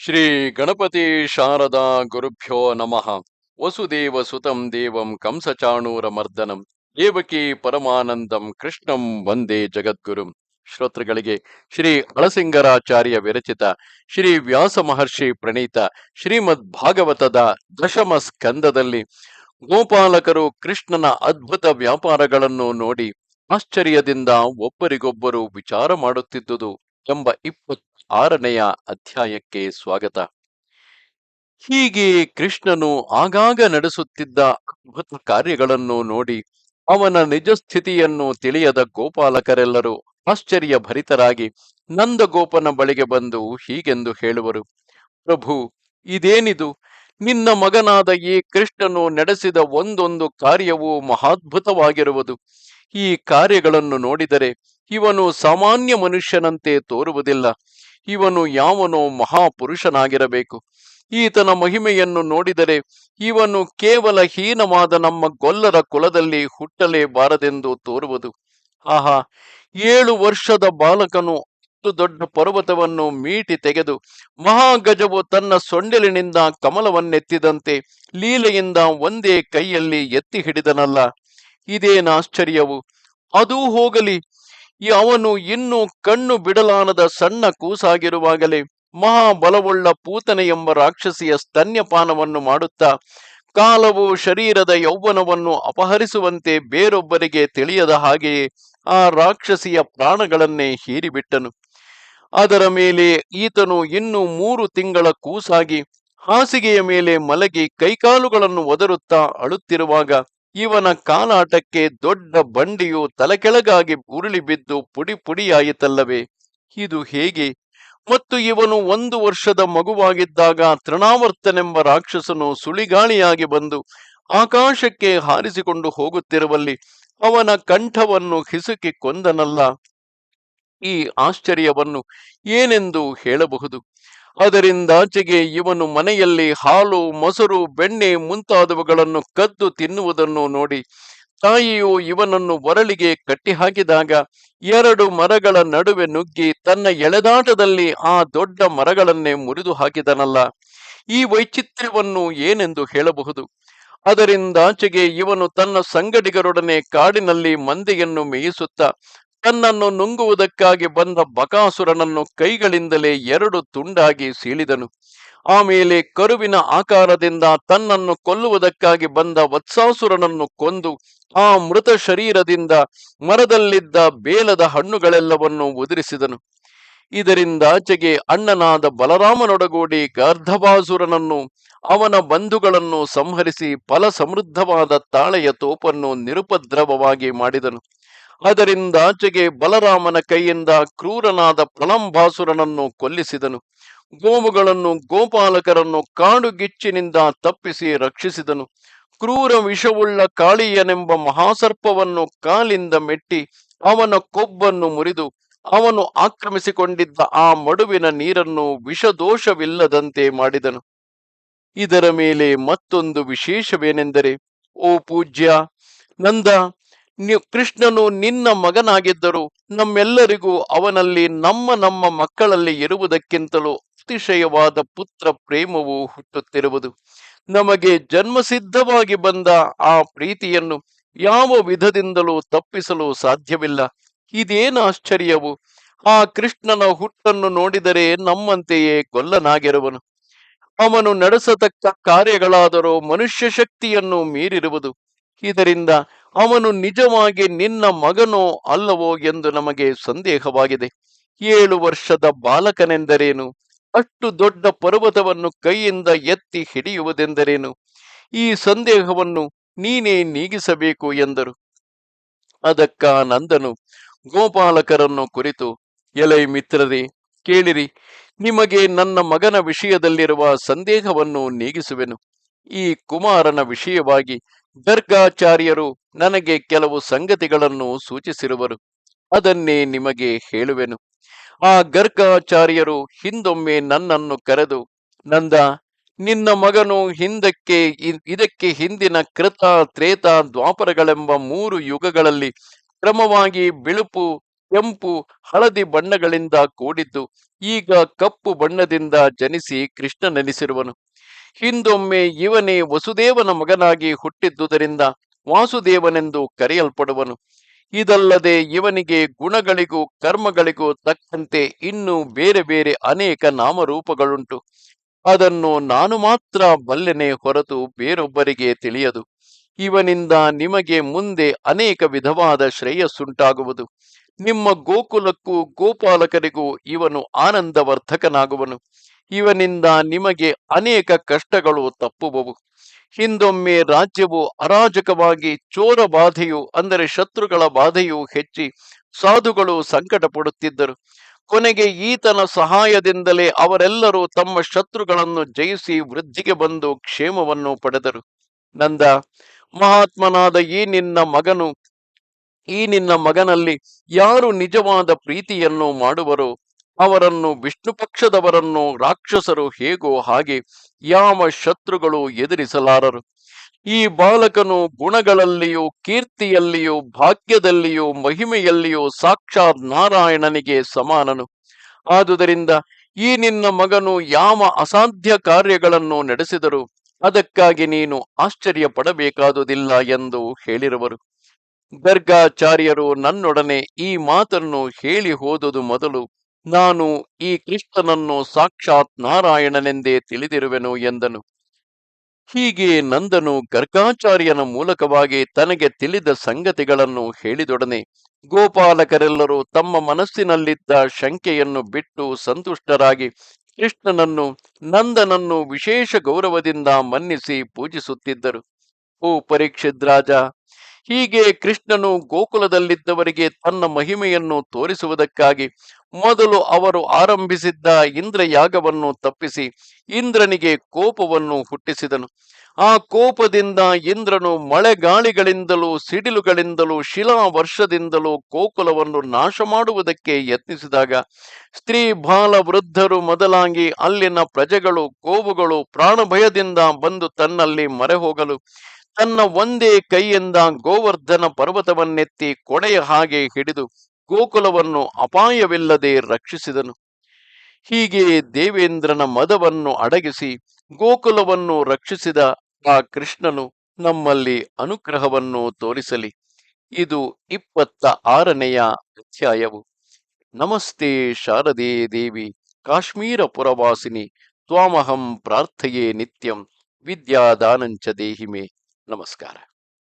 ಶ್ರೀ ಗಣಪತಿ ಶಾರದಾ ಗುರುಭ್ಯೋ ನಮಃ. ವಸುದೇವ ಸುತಂ ದೇವಂ ಕಂಸಚಾಣೂರ ಮರ್ದನಂ. ದೇವಕಿ ಪರಮಾನಂದಂ ಕೃಷ್ಣಂ ವಂದೇ ಜಗದ್ಗುರುಂ. ಶ್ರೋತೃಗಳಿಗೆ ಶ್ರೀ ಅಳಸಿಂಗರಾಚಾರ್ಯ ವಿರಚಿತ, ಶ್ರೀ ವ್ಯಾಸ ಮಹರ್ಷಿ ಪ್ರಣೀತ, ಶ್ರೀಮದ್ ಭಾಗವತದ ದಶಮ ಸ್ಕಂದದಲ್ಲಿ ಗೋಪಾಲಕರು ಕೃಷ್ಣನ ಅದ್ಭುತ ವ್ಯಾಪಾರಗಳನ್ನು ನೋಡಿ ಆಶ್ಚರ್ಯದಿಂದ ಒಬ್ಬರಿಗೊಬ್ಬರು ವಿಚಾರ ಮಾಡುತ್ತಿದ್ದುದು ಎಂಬ ಇಪ್ಪತ್ತ ಆರನೆಯ ಅಧ್ಯಾಯಕ್ಕೆ ಸ್ವಾಗತ. ಹೀಗೆ ಕೃಷ್ಣನು ಆಗಾಗ ನಡೆಸುತ್ತಿದ್ದ ಅದ್ಭುತ ಕಾರ್ಯಗಳನ್ನು ನೋಡಿ ಅವನ ನಿಜ ಸ್ಥಿತಿಯನ್ನು ತಿಳಿಯದ ಗೋಪಾಲಕರೆಲ್ಲರೂ ಆಶ್ಚರ್ಯ ಭರಿತರಾಗಿ ನಂದಗೋಪನ ಬಳಿಗೆ ಬಂದು ಹೀಗೆಂದು ಹೇಳುವರು. ಪ್ರಭು, ಇದೇನಿದು? ನಿನ್ನ ಮಗನಾದ ಈ ಕೃಷ್ಣನು ನಡೆಸಿದ ಒಂದೊಂದು ಕಾರ್ಯವೂ ಮಹಾದ್ಭುತವಾಗಿರುವುದು. ಈ ಕಾರ್ಯಗಳನ್ನು ನೋಡಿದರೆ ಇವನು ಸಾಮಾನ್ಯ ಮನುಷ್ಯನಂತೆ ತೋರುವುದಿಲ್ಲ. ಇವನು ಯಾವನೋ ಮಹಾಪುರುಷನಾಗಿರಬೇಕು. ಈತನ ಮಹಿಮೆಯನ್ನು ನೋಡಿದರೆ ಇವನು ಕೇವಲ ಹೀನವಾದ ನಮ್ಮ ಗೊಲ್ಲರ ಕುಲದಲ್ಲಿ ಹುಟ್ಟಲೇಬಾರದೆಂದು ತೋರುವುದು. ಆಹಾ, ಏಳು ವರ್ಷದ ಬಾಲಕನು ಅಷ್ಟು ದೊಡ್ಡ ಪರ್ವತವನ್ನು ಮೀಟಿ ತೆಗೆದು ಮಹಾಗಜವು ತನ್ನ ಸೊಂಡಿಲಿನಿಂದ ಕಮಲವನ್ನೆತ್ತಿದಂತೆ ಲೀಲೆಯಿಂದ ಒಂದೇ ಕೈಯಲ್ಲಿ ಎತ್ತಿ ಹಿಡಿದನಲ್ಲ. ಇದೇನಾಶ್ಚರ್ಯವು ಅದೂ ಹೋಗಲಿ. ಅವನು ಇನ್ನೂ ಕಣ್ಣು ಬಿಡಲಾನದ ಸಣ್ಣ ಕೂಸಾಗಿರುವಾಗಲೇ ಮಹಾಬಲವುಳ್ಳ ಪೂತನೆ ಎಂಬ ರಾಕ್ಷಸಿಯ ಸ್ತನ್ಯಪಾನವನ್ನು ಮಾಡುತ್ತಾ ಕಾಲವು ಶರೀರದ ಯೌವನವನ್ನು ಅಪಹರಿಸುವಂತೆ ಬೇರೊಬ್ಬರಿಗೆ ತಿಳಿಯದ ಹಾಗೆಯೇ ಆ ರಾಕ್ಷಸಿಯ ಪ್ರಾಣಗಳನ್ನೇ ಹೀರಿಬಿಟ್ಟನು. ಅದರ ಮೇಲೆ ಈತನು ಇನ್ನು ಮೂರು ತಿಂಗಳ ಕೂಸಾಗಿ ಹಾಸಿಗೆಯ ಮೇಲೆ ಮಲಗಿ ಕೈಕಾಲುಗಳನ್ನು ಒದರುತ್ತಾ ಅಳುತ್ತಿರುವಾಗ ಇವನ ಕಾಲಾಟಕ್ಕೆ ದೊಡ್ಡ ಬಂಡಿಯು ತಲೆಕೆಳಗಾಗಿ ಉರುಳಿ ಬಿದ್ದು ಪುಡಿ ಪುಡಿಯಾಯಿತಲ್ಲವೇ? ಇದು ಹೇಗೆ? ಮತ್ತು ಇವನು ಒಂದು ವರ್ಷದ ಮಗುವಾಗಿದ್ದಾಗ ತೃಣಾವರ್ತನೆಂಬ ರಾಕ್ಷಸನು ಸುಳಿಗಾಳಿಯಾಗಿ ಬಂದು ಆಕಾಶಕ್ಕೆ ಹಾರಿಸಿಕೊಂಡು ಹೋಗುತ್ತಿರುವಲ್ಲಿ ಅವನ ಕಂಠವನ್ನು ಹಿಸುಕಿ ಕೊಂದನಲ್ಲ. ಈ ಆಶ್ಚರ್ಯವನ್ನು ಏನೆಂದು ಹೇಳಬಹುದು? ಅದರಿಂದಾಚೆಗೆ ಇವನು ಮನೆಯಲ್ಲಿ ಹಾಲು, ಮೊಸರು, ಬೆಣ್ಣೆ ಮುಂತಾದವುಗಳನ್ನು ಕದ್ದು ತಿನ್ನುವುದನ್ನು ನೋಡಿ ತಾಯಿಯು ಇವನನ್ನು ಒರಳಿಗೆ ಕಟ್ಟಿಹಾಕಿದಾಗ ಎರಡು ಮರಗಳ ನಡುವೆ ನುಗ್ಗಿ ತನ್ನ ಎಳೆದಾಟದಲ್ಲಿ ಆ ದೊಡ್ಡ ಮರಗಳನ್ನೇ ಮುರಿದು ಹಾಕಿದನಲ್ಲ. ಈ ವೈಚಿತ್ರ್ಯವನ್ನು ಏನೆಂದು ಹೇಳಬಹುದು? ಅದರಿಂದಾಚೆಗೆ ಇವನು ತನ್ನ ಸಂಗಡಿಗರೊಡನೆ ಕಾಡಿನಲ್ಲಿ ಮಂದೆಯನ್ನು ಮೇಯಿಸುತ್ತಾ ತನ್ನನ್ನು ನುಂಗುವುದಕ್ಕಾಗಿ ಬಂದ ಬಕಾಸುರನನ್ನು ಕೈಗಳಿಂದಲೇ ಎರಡು ತುಂಡಾಗಿ ಸೀಳಿದನು. ಆಮೇಲೆ ಕರುವಿನ ಆಕಾರದಿಂದ ತನ್ನನ್ನು ಕೊಲ್ಲುವುದಕ್ಕಾಗಿ ಬಂದ ವತ್ಸಾಸುರನನ್ನು ಕೊಂದು ಆ ಮೃತ ಶರೀರದಿಂದ ಮರದಲ್ಲಿದ್ದ ಬೇಲದ ಹಣ್ಣುಗಳೆಲ್ಲವನ್ನು ಉದುರಿಸಿದನು. ಇದರಿಂದಾಚೆಗೆ ಅಣ್ಣನಾದ ಬಲರಾಮನೊಡಗೂಡಿ ಗಾರ್ಧಬಾಸುರನನ್ನು ಅವನ ಬಂಧುಗಳನ್ನು ಸಂಹರಿಸಿ ಫಲ ಸಮೃದ್ಧವಾದ ತಾಳೆಯ ತೋಪನ್ನು ನಿರುಪದ್ರವವಾಗಿ ಮಾಡಿದನು. ಅದರಿಂದಾಚೆಗೆ ಬಲರಾಮನ ಕೈಯಿಂದ ಕ್ರೂರನಾದ ಪ್ರಲಂಬಾಸುರನನ್ನು ಕೊಲ್ಲಿಸಿದನು. ಗೋವುಗಳನ್ನು ಗೋಪಾಲಕರನ್ನು ಕಾಡುಗಿಚ್ಚಿನಿಂದ ತಪ್ಪಿಸಿ ರಕ್ಷಿಸಿದನು. ಕ್ರೂರ ವಿಷವುಳ್ಳ ಕಾಳಿಯನೆಂಬ ಮಹಾಸರ್ಪವನ್ನು ಕಾಲಿಂದ ಮೆಟ್ಟಿ ಅವನ ಕೊಬ್ಬನ್ನು ಮುರಿದು ಅವನು ಆಕ್ರಮಿಸಿಕೊಂಡಿದ್ದ ಆ ಮಡುವಿನ ನೀರನ್ನು ವಿಷದೋಷವಿಲ್ಲದಂತೆ ಮಾಡಿದನು. ಇದರ ಮೇಲೆ ಮತ್ತೊಂದು ವಿಶೇಷವೇನೆಂದರೆ, ಓ ಪೂಜ್ಯ, ನಂದ ಕೃಷ್ಣನು ನಿನ್ನ ಮಗನಾಗಿದ್ದರೂ ನಮ್ಮೆಲ್ಲರಿಗೂ ಅವನಲ್ಲಿ ನಮ್ಮ ನಮ್ಮ ಮಕ್ಕಳಲ್ಲಿ ಇರುವುದಕ್ಕಿಂತಲೂ ಅತಿಶಯವಾದ ಪುತ್ರ ಪ್ರೇಮವು ಹುಟ್ಟುತ್ತಿರುವುದು. ನಮಗೆ ಜನ್ಮಸಿದ್ಧವಾಗಿ ಬಂದ ಆ ಪ್ರೀತಿಯನ್ನು ಯಾವ ವಿಧದಿಂದಲೂ ತಪ್ಪಿಸಲು ಸಾಧ್ಯವಿಲ್ಲ. ಇದೇನು ಆಶ್ಚರ್ಯವು? ಆ ಕೃಷ್ಣನ ಹುಟ್ಟನ್ನು ನೋಡಿದರೆ ನಮ್ಮಂತೆಯೇ ಗೊಲ್ಲನಾಗಿರುವನು ಅವನು ನಡೆಸತಕ್ಕ ಕಾರ್ಯಗಳಾದರೂ ಮನುಷ್ಯ ಶಕ್ತಿಯನ್ನು ಮೀರಿರುವುದು. ಇದರಿಂದ ಅವನು ನಿಜವಾಗಿ ನಿನ್ನ ಮಗನೋ ಅಲ್ಲವೋ ಎಂದು ನಮಗೆ ಸಂದೇಹವಾಗಿದೆ. ಏಳು ವರ್ಷದ ಬಾಲಕನೆಂದರೇನು? ಅಷ್ಟು ದೊಡ್ಡ ಪರ್ವತವನ್ನು ಕೈಯಿಂದ ಎತ್ತಿ ಹಿಡಿಯುವುದೆಂದರೇನು? ಈ ಸಂದೇಹವನ್ನು ನೀನೇ ನೀಗಿಸಬೇಕು ಎಂದರು. ಅದಕ್ಕ ನಂದನು ಗೋಪಾಲಕರನ್ನು ಕುರಿತು, ಎಲೈ ಮಿತ್ರರೇ, ಕೇಳಿರಿ, ನಿಮಗೆ ನನ್ನ ಮಗನ ವಿಷಯದಲ್ಲಿರುವ ಸಂದೇಹವನ್ನು ನೀಗಿಸುವೆನು. ಈ ಕುಮಾರನ ವಿಷಯವಾಗಿ ಗರ್ಗಾಚಾರ್ಯರು ನನಗೆ ಕೆಲವು ಸಂಗತಿಗಳನ್ನು ಸೂಚಿಸಿರುವರು. ಅದನ್ನೇ ನಿಮಗೆ ಹೇಳುವೆನು. ಆ ಗರ್ಗಾಚಾರ್ಯರು ಹಿಂದೊಮ್ಮೆ ನನ್ನನ್ನು ಕರೆದು, ನಂದ, ನಿನ್ನ ಮಗನು ಹಿಂದಕ್ಕೆ ಇದಕ್ಕೆ ಹಿಂದಿನ ಕೃತ, ತ್ರೇತ, ದ್ವಾಪರಗಳೆಂಬ ಮೂರು ಯುಗಗಳಲ್ಲಿ ಕ್ರಮವಾಗಿ ಬಿಳುಪು, ಕೆಂಪು, ಹಳದಿ ಬಣ್ಣಗಳಿಂದ ಕೂಡಿದ್ದು, ಈಗ ಕಪ್ಪು ಬಣ್ಣದಿಂದ ಜನಿಸಿ ಕೃಷ್ಣನೆನಿಸಿರುವನು. ಹಿಂದೊಮ್ಮೆ ಇವನೇ ವಸುದೇವನ ಮಗನಾಗಿ ಹುಟ್ಟಿದ್ದುದರಿಂದ ವಾಸುದೇವನೆಂದು ಕರೆಯಲ್ಪಡುವನು. ಇದಲ್ಲದೆ ಇವನಿಗೆ ಗುಣಗಳಿಗೂ ಕರ್ಮಗಳಿಗೂ ತಕ್ಕಂತೆ ಇನ್ನೂ ಬೇರೆ ಬೇರೆ ಅನೇಕ ನಾಮರೂಪಗಳುಂಟು. ಅದನ್ನು ನಾನು ಮಾತ್ರ ಬಲ್ಲೆನೆ ಹೊರತು ಬೇರೊಬ್ಬರಿಗೆ ತಿಳಿಯದು. ಇವನಿಂದ ನಿಮಗೆ ಮುಂದೆ ಅನೇಕ ವಿಧವಾದ ಶ್ರೇಯಸ್ಸುಂಟಾಗುವುದು. ನಿಮ್ಮ ಗೋಕುಲಕ್ಕೂ ಗೋಪಾಲಕರಿಗೂ ಇವನು ಆನಂದವರ್ಧಕನಾಗುವನು. ಇವನಿಂದ ನಿಮಗೆ ಅನೇಕ ಕಷ್ಟಗಳು ತಪ್ಪುವವು. ಹಿಂದೊಮ್ಮೆ ರಾಜ್ಯವು ಅರಾಜಕವಾಗಿ ಚೋರ ಬಾಧೆಯು, ಅಂದರೆ ಶತ್ರುಗಳ ಬಾಧೆಯು ಹೆಚ್ಚಿ ಸಾಧುಗಳು ಸಂಕಟ ಪಡುತ್ತಿದ್ದರು ಕೊನೆಗೆ ಈತನ ಸಹಾಯದಿಂದಲೇ ಅವರೆಲ್ಲರೂ ತಮ್ಮ ಶತ್ರುಗಳನ್ನು ಜಯಿಸಿ ವೃದ್ಧಿಗೆ ಬಂದು ಕ್ಷೇಮವನ್ನು ಪಡೆದರು. ನಂದ, ಮಹಾತ್ಮನಾದ ಈ ನಿನ್ನ ಮಗನು, ಈ ನಿನ್ನ ಮಗನಲ್ಲಿ ಯಾರು ನಿಜವಾದ ಪ್ರೀತಿಯನ್ನು ಮಾಡುವರೋ ಅವರನ್ನು ವಿಷ್ಣು ಪಕ್ಷದವರನ್ನು ರಾಕ್ಷಸರು ಹೇಗೋ ಹಾಗೆ ಯಾವ ಶತ್ರುಗಳು ಎದುರಿಸಲಾರರು. ಈ ಬಾಲಕನು ಗುಣಗಳಲ್ಲಿಯೂ ಕೀರ್ತಿಯಲ್ಲಿಯೂ ಭಾಗ್ಯದಲ್ಲಿಯೂ ಮಹಿಮೆಯಲ್ಲಿಯೂ ಸಾಕ್ಷಾತ್ ನಾರಾಯಣನಿಗೆ ಸಮಾನನು. ಆದುದರಿಂದ ಈ ನಿನ್ನ ಮಗನು ಯಾವ ಅಸಾಧ್ಯ ಕಾರ್ಯಗಳನ್ನು ನಡೆಸಿದರು ಅದಕ್ಕಾಗಿ ನೀನು ಆಶ್ಚರ್ಯ ಪಡಬೇಕಾದುದಿಲ್ಲ ಎಂದು ಹೇಳಿರುವರು. ಗರ್ಗಾಚಾರ್ಯರು ನನ್ನೊಡನೆ ಈ ಮಾತನ್ನು ಹೇಳಿ ಹೋದುದು ಮೊದಲು ನಾನು ಈ ಕೃಷ್ಣನನ್ನು ಸಾಕ್ಷಾತ್ ನಾರಾಯಣನೆಂದೇ ತಿಳಿದಿರುವೆನು ಎಂದನು. ಹೀಗೆ ನಂದನು ಗರ್ಗಾಚಾರ್ಯನ ಮೂಲಕವಾಗಿ ತನಗೆ ತಿಳಿದ ಸಂಗತಿಗಳನ್ನು ಹೇಳಿದೊಡನೆ ಗೋಪಾಲಕರೆಲ್ಲರೂ ತಮ್ಮ ಮನಸ್ಸಿನಲ್ಲಿದ್ದ ಶಂಕೆಯನ್ನು ಬಿಟ್ಟು ಸಂತುಷ್ಟರಾಗಿ ಕೃಷ್ಣನನ್ನು, ನಂದನನ್ನು ವಿಶೇಷ ಗೌರವದಿಂದ ಮನ್ನಿಸಿ ಪೂಜಿಸುತ್ತಿದ್ದರು. ಓ ಪರೀಕ್ಷಿತ್ ರಾಜ ಹೀಗೆ ಕೃಷ್ಣನು ಗೋಕುಲದಲ್ಲಿದ್ದವರಿಗೆ ತನ್ನ ಮಹಿಮೆಯನ್ನು ತೋರಿಸುವುದಕ್ಕಾಗಿ ಮೊದಲು ಅವರು ಆರಂಭಿಸಿದ್ದ ಇಂದ್ರ ಯಾಗವನ್ನು ತಪ್ಪಿಸಿ ಇಂದ್ರನಿಗೆ ಕೋಪವನ್ನು ಹುಟ್ಟಿಸಿದನು. ಆ ಕೋಪದಿಂದ ಇಂದ್ರನು ಮಳೆಗಾಳಿಗಳಿಂದಲೂ ಸಿಡಿಲುಗಳಿಂದಲೂ ಶಿಲಾ ವರ್ಷದಿಂದಲೂ ಗೋಕುಲವನ್ನು ನಾಶ ಮಾಡುವುದಕ್ಕೆ ಯತ್ನಿಸಿದಾಗ ಸ್ತ್ರೀ ಬಾಲ ವೃದ್ಧರು ಮೊದಲಾಗಿ ಅಲ್ಲಿನ ಪ್ರಜೆಗಳು ಕೋವುಗಳು ಪ್ರಾಣಭಯದಿಂದ ಬಂದು ತನ್ನಲ್ಲಿ ಮರೆ ಹೋಗಲು ತನ್ನ ಒಂದೇ ಕೈಯಿಂದ ಗೋವರ್ಧನ ಪರ್ವತವನ್ನೆತ್ತಿ ಕೊಡೆಯ ಹಾಗೆ ಹಿಡಿದು ಗೋಕುಲವನ್ನು ಅಪಾಯವಿಲ್ಲದೆ ರಕ್ಷಿಸಿದನು. ಹೀಗೆ ದೇವೇಂದ್ರನ ಮದವನ್ನು ಅಡಗಿಸಿ ಗೋಕುಲವನ್ನು ರಕ್ಷಿಸಿದ ಆ ಕೃಷ್ಣನು ನಮ್ಮಲ್ಲಿ ಅನುಗ್ರಹವನ್ನು ತೋರಿಸಲಿ. ಇದು ಇಪ್ಪತ್ತ ಆರನೆಯ ಅಧ್ಯಾಯವು. ನಮಸ್ತೆ ಶಾರದೆ ದೇವಿ, ಕಾಶ್ಮೀರ ಪುರವಾಸಿನಿ, ತ್ವಾಮಹಂ ಪ್ರಾರ್ಥೆಯೇ ನಿತ್ಯಂ, ವಿದ್ಯಾದಾನಂಚ ದೇಹಿಮೆ. नमस्कार